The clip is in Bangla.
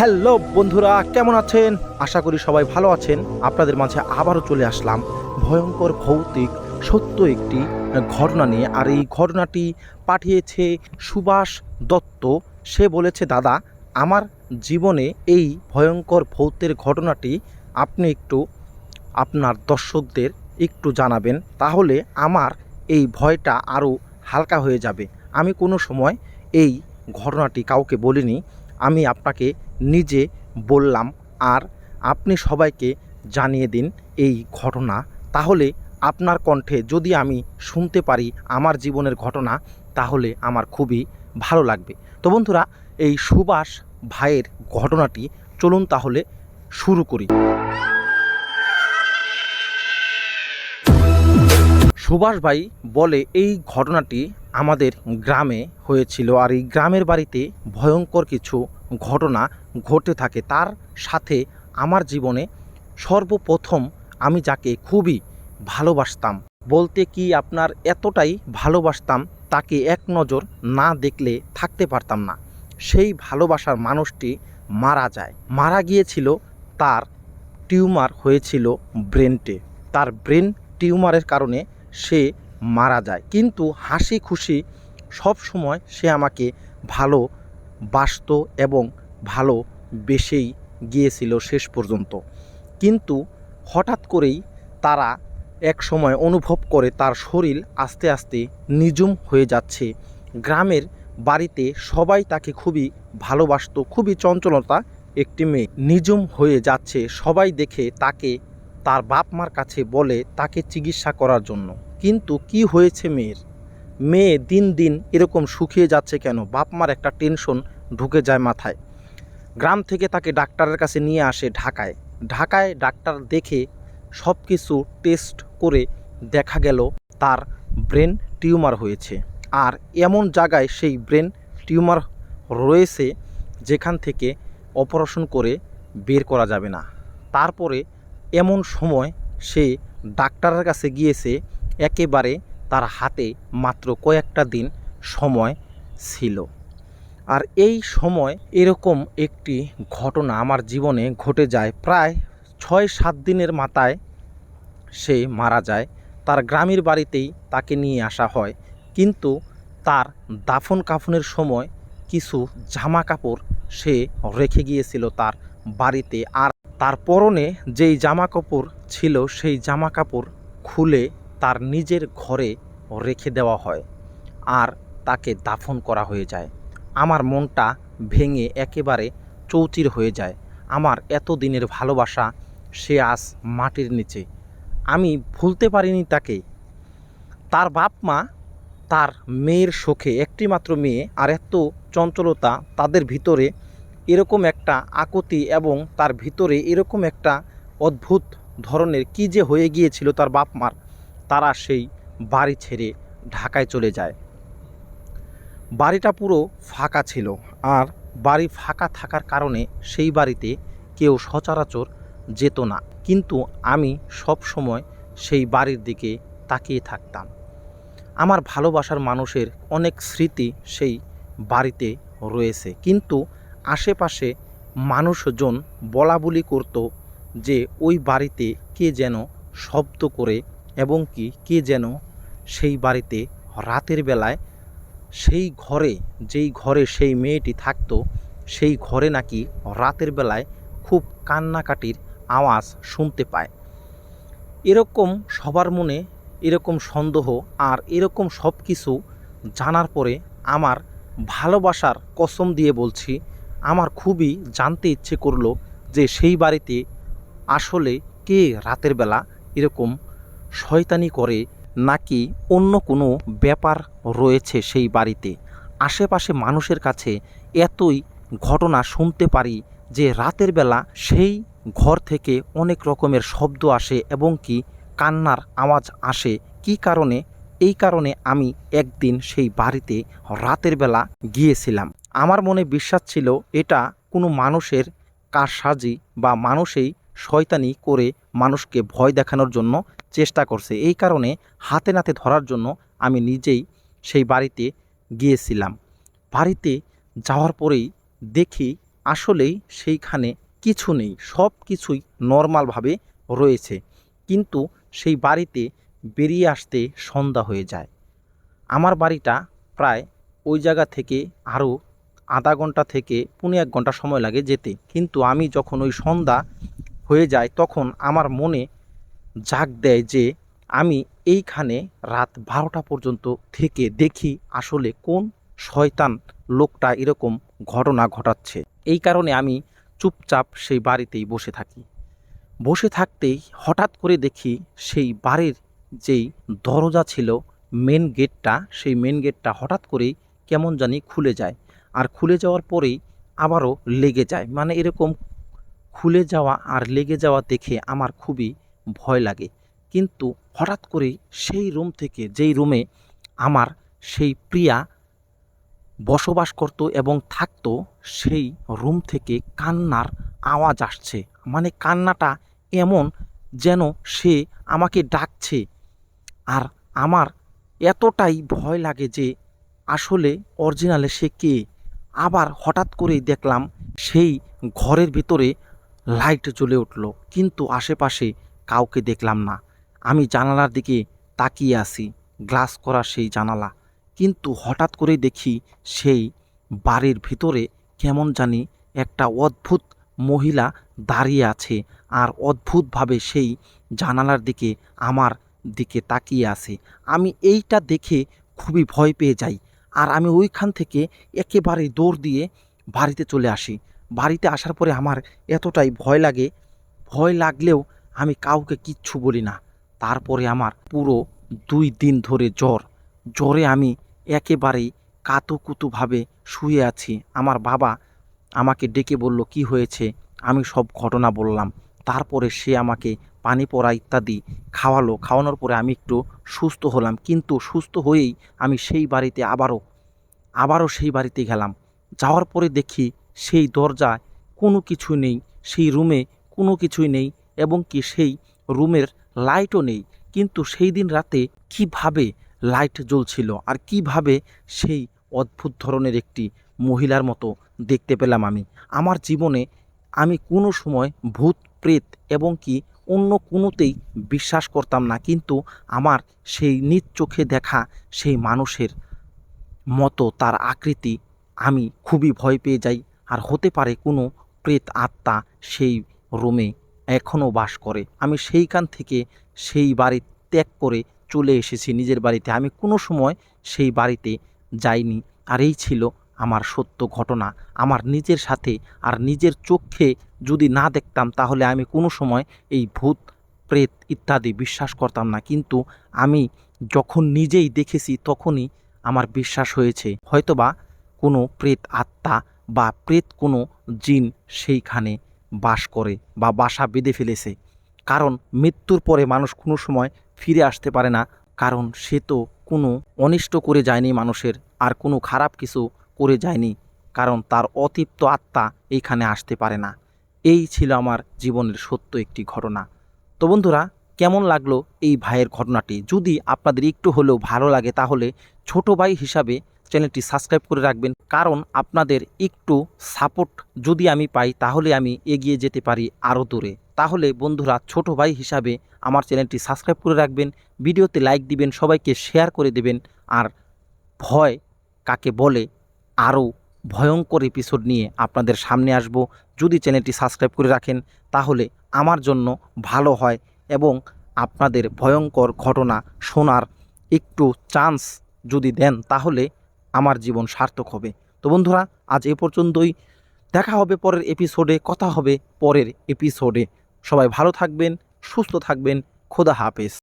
হ্যালো বন্ধুরা, কেমন আছেন? আশা করি সবাই ভালো আছেন। আপনাদের মাঝে আবারও চলে আসলাম ভয়ঙ্কর, ভৌতিক, সত্য একটি ঘটনা নিয়ে। আর এই ঘটনাটি পাঠিয়েছে সুভাষ দত্ত। সে বলেছে, দাদা, আমার জীবনে এই ভয়ঙ্কর, ভৌতের ঘটনাটি আপনি একটু আপনার দর্শকদের একটু জানাবেন। তাহলে আমার এই ভয়টা আরও হালকা হয়ে যাবে। আমি কোনো সময় এই ঘটনাটি কাউকে বলিনি। আমি আপনাকে নিজে বললাম, আর আপনি সবাইকে জানিয়ে দিন এই ঘটনা। তাহলে আপনার কণ্ঠে যদি আমি শুনতে পারি আমার জীবনের ঘটনা, তাহলে আমার খুবই ভালো লাগবে। তো বন্ধুরা, এই সুভাষ ভাইয়ের ঘটনাটি চলুন তাহলে শুরু করি। সুভাষ ভাই বলে, এই ঘটনাটি আমাদের গ্রামে হয়েছিল, আর এই গ্রামের বাড়িতে ভয়ঙ্কর কিছু ঘটনা ঘটে থাকে, তার সাথে আমার জীবনে সর্বপ্রথম আমি যাকে খুবই ভালোবাসতাম, বলতে কি আপনার এতটাই ভালোবাসতাম তাকে এক নজর না দেখলে থাকতে পারতাম না। সেই ভালোবাসার মানুষটি মারা যায়। মারা গিয়েছিল তার টিউমার হয়েছিল ব্রেনটে। তার ব্রেন টিউমারের কারণে সে মারা যায়। কিন্তু হাসি খুশি সব সময় সে আমাকে ভালো বাসত এবং ভালো বেসেই গিয়েছিল শেষ পর্যন্ত। কিন্তু হঠাৎ করেই তারা এক সময় অনুভব করে তার শরীর আস্তে আস্তে নিজুম হয়ে যাচ্ছে। গ্রামের বাড়িতে সবাই তাকে খুবই ভালোবাসত, খুবই চঞ্চলতা একটি মেয়ে। নিজুম হয়ে যাচ্ছে সবাই দেখে তাকে তার বাপ মার কাছে বলে তাকে চিকিৎসা করার জন্য। কিন্তু কি হয়েছে মেয়ের? মেয়ে দিন দিন এরকম শুকিয়ে যাচ্ছে কেন? বাপ মার একটা টেনশন ঢুকে যায় মাথায়। গ্রাম থেকে তাকে ডাক্তারের কাছে নিয়ে আসে ঢাকায়। ঢাকায় ডাক্তার দেখে সব কিছু টেস্ট করে দেখা গেল তার ব্রেন টিউমার হয়েছে। আর এমন জায়গায় সেই ব্রেন টিউমার রয়েছে যেখান থেকে অপারেশন করে বের করা যাবে না। তারপরে এমন সময় সে ডাক্তারের কাছে গিয়েছে, একেবারে তার হাতে মাত্র কয়েকটা দিন সময় ছিল। আর এই সময় এরকম একটি ঘটনা আমার জীবনে ঘটে যায়। প্রায় ছয় সাত দিনের মাথায় সে মারা যায়। তার গ্রামের বাড়িতেই তাকে নিয়ে আসা হয়। কিন্তু তার দাফন কাফনের সময় কিছু জামা কাপড় সে রেখে গিয়েছিল তার বাড়িতে। আর তার পরনে যেই জামা কাপড় ছিল, সেই জামা কাপড় খুলে তার নিজের ঘরে রেখে দেওয়া হয় আর তাকে দাফন করা হয়ে যায়। আমার মনটা ভেঙে একেবারে চৌচির হয়ে যায়। আমার এত দিনের ভালোবাসা সে আজ মাটির নিচে। আমি ভুলতে পারিনি তাকে। তার বাপ মা, তার মেয়ের শোকে একটিমাত্র মেয়ে আর এত চঞ্চলতা তাদের ভিতরে এরকম একটা আকুতি এবং তার ভিতরে এরকম একটা অদ্ভুত ধরনের কি যে হয়ে গিয়েছিল তার বাপ মার। তারা সেই বাড়ি ছেড়ে ঢাকায় চলে যায়। বাড়িটা পুরো ফাঁকা ছিল আর বাড়ি ফাঁকা থাকার কারণে সেই বাড়িতে কেউ সচরাচর যেত না। কিন্তু আমি সব সময় সেই বাড়ির দিকে তাকিয়ে থাকতাম। আমার ভালোবাসার মানুষের অনেক স্মৃতি সেই বাড়িতে রয়েছে। কিন্তু আশেপাশে মানুষজন বলা বলি করত যে ওই বাড়িতে কে যেন শব্দ করে এবং কি, কে যেন সেই বাড়িতে রাতের বেলায় সেই ঘরে, যেই ঘরে সেই মেয়েটি থাকতো, সেই ঘরে নাকি রাতের বেলায় খুব কান্নাকাটির আওয়াজ শুনতে পায়। এরকম সবার মনে এরকম সন্দেহ আর এরকম সব কিছু জানার পরে আমার ভালোবাসার কসম দিয়ে বলছি, আমার খুবই জানতে ইচ্ছে করল যে সেই বাড়িতে আসলে কে রাতের বেলা এরকম শয়তানি করে, নাকি অন্য কোনো ব্যাপার রয়েছে সেই বাড়িতে? আশেপাশে মানুষের কাছে এতই ঘটনা শুনতে পারি যে রাতের বেলা সেই ঘর থেকে অনেক রকমের শব্দ আসে এবং কি কান্নার আওয়াজ আসে। কি কারণে? এই কারণে আমি একদিন সেই বাড়িতে রাতের বেলা গিয়েছিলাম। আমার মনে বিশ্বাস ছিল এটা কোনো মানুষের কারসাজি বা মানুষেই শয়তানি করে মানুষকে ভয় দেখানোর জন্য চেষ্টা করছে। এই কারণে হাতে নাতে ধরার জন্য আমি নিজেই সেই বাড়িতে গিয়েছিলাম। বাড়িতে যাওয়ার পরেই দেখি আসলেই সেইখানে কিছু নেই, সব কিছুই নর্মালভাবে রয়েছে। কিন্তু সেই বাড়িতে বেরিয়ে আসতে সন্ধ্যা হয়ে যায়। আমার বাড়িটা প্রায় ওই জায়গা থেকে আরও আধা ঘণ্টা থেকে পুনে এক ঘণ্টা সময় লাগে যেতে। কিন্তু আমি যখন ওই সন্ধ্যা হয়ে যায়, তখন আমার মনে জাগ দেয় যে আমি এইখানে রাত বারোটা পর্যন্ত থেকে দেখি আসলে কোন শয়তান লোকটা এরকম ঘটনা ঘটাচ্ছে। এই কারণে আমি চুপচাপ সেই বাড়িতেই বসে থাকি। বসে থাকতেই হঠাৎ করে দেখি সেই বাড়ির যেই দরজা ছিল মেন গেটটা সেই মেন গেটটা হঠাৎ করেই কেমন জানি খুলে যায়। আর খুলে যাওয়ার পরেই আবারও লেগে যায়। মানে এরকম খুলে যাওয়া আর লেগে যাওয়া দেখে আমার খুবই ভয় লাগে। কিন্তু হঠাৎ করেই সেই রুম থেকে, যেই রুমে আমার সেই প্রিয়া বসবাস করত এবং থাকতো, সেই রুম থেকে কান্নার আওয়াজ আসছে। মানে কান্নাটা এমন যেন সে আমাকে ডাকছে আর আমার এতটাই ভয় লাগে যে আসলে অরিজিনালে সে কে। আবার হঠাৎ করেই দেখলাম সেই ঘরের ভিতরে লাইট জ্বলে উঠল, কিন্তু আশেপাশে কাউকে দেখলাম না। আমি জানালার দিকে তাকিয়ে আসি গ্লাস করা সেই জানালা। কিন্তু হঠাৎ করে দেখি সেই বাড়ির ভিতরে কেমন জানি একটা অদ্ভুত মহিলা দাঁড়িয়ে আছে আর অদ্ভুতভাবে সেই জানালার দিকে আমার দিকে তাকিয়ে আছে। আমি এইটা দেখে খুবই ভয় পেয়ে যাই আর আমি ওইখান থেকে একেবারে দৌড় দিয়ে বাড়িতে চলে আসি। বাড়িতে আসার পরে আমার এতটাই ভয় লাগে। ভয় লাগলেও আমি কাউকে কিচ্ছু বলি না। তারপরে আমার পুরো দুই দিন ধরে জ্বর। জ্বরে আমি একেবারেই কাতুকুতুভাবে শুয়ে আছি। আমার বাবা আমাকে ডেকে বলল, কি হয়েছে? আমি সব ঘটনা বললাম। তারপরে সে আমাকে পানি পড়া ইত্যাদি খাওয়ালো। খাওয়ানোর পরে আমি একটু সুস্থ হলাম। কিন্তু সুস্থ হয়েই আমি সেই বাড়িতে আবারও আবারও সেই বাড়িতে গেলাম। যাওয়ার পরে দেখি সেই দরজায় কোনো কিছু নেই, সেই রুমে কোনো কিছুই নেই এবং কি সেই রুমের লাইটও নেই। কিন্তু সেই দিন রাতে কীভাবে লাইট জ্বলছিল আর কীভাবে সেই অদ্ভুত ধরনের একটি মহিলার মতো দেখতে পেলাম আমি। আমার জীবনে আমি কোনো সময় ভূত, প্রেত এবং কি অন্য কোনোতেই বিশ্বাস করতাম না। কিন্তু আমার সেই নিজ চোখে দেখা সেই মানুষের মতো তার আকৃতি আমি খুবই ভয় পেয়ে যাই। আর হতে পারে কোনো প্রেত আত্মা সেই রুমে এখনও বাস করে। আমি সেইখান থেকে সেই বাড়ি ত্যাগ করে চলে এসেছি নিজের বাড়িতে। আমি কোনো সময় সেই বাড়িতে যাইনি। আর এই ছিল আমার সত্য ঘটনা। আমার নিজের সাথে আর নিজের চোখে যদি না দেখতাম, তাহলে আমি কোনো সময় এই ভূত, প্রেত ইত্যাদি বিশ্বাস করতাম না। কিন্তু আমি যখন নিজেই দেখেছি, তখনই আমার বিশ্বাস হয়েছে। হয়তোবা কোনো প্রেত আত্মা বা প্রেত কোনো জিন সেইখানে বাস করে বা বাসা বেঁধে ফেলেছে। কারণ মৃত্যুর পরে মানুষ কোনো সময় ফিরে আসতে পারে না, কারণ সে তো কোনো অনিষ্ট করে যায়নি মানুষের, আর কোনো খারাপ কিছু করে যায়নি, কারণ তার অতৃপ্ত আত্মা এইখানে আসতে পারে না। এই ছিল আমার জীবনের সত্য একটি ঘটনা। তো বন্ধুরা, কেমন লাগল এই ভাইয়ের ঘটনাটি? যদি আপনাদের একটু হলেও ভালো লাগে, তাহলে ছোট ভাই হিসাবে চ্যানেলটি সাবস্ক্রাইব করে রাখবেন। কারণ আপনাদের একটু সাপোর্ট যদি আমি পাই, তাহলে আমি এগিয়ে যেতে পারি আরও দূরে। তাহলে বন্ধুরা, ছোট ভাই হিসাবে আমার চ্যানেলটি সাবস্ক্রাইব করে রাখবেন, ভিডিওতে লাইক দিবেন, সবাইকে শেয়ার করে দেবেন, আর ভয় কাকে বলে, আরও ভয়ঙ্কর এপিসোড নিয়ে আপনাদের সামনে আসব। যদি চ্যানেলটি সাবস্ক্রাইব করে রাখেন, তাহলে আমার জন্য ভালো হয় এবং আপনাদের ভয়ঙ্কর ঘটনা শোনার একটু চান্স যদি দেন, তাহলে আমার জীবন সার্থক হবে। তো বন্ধুরা, আজ এ পর্যন্তই। দেখা হবে পরের এপিসোডে কথা হবে পরের এপিসোডে সবাই ভালো থাকবেন, সুস্থ থাকবেন, খোদা হাফেজ।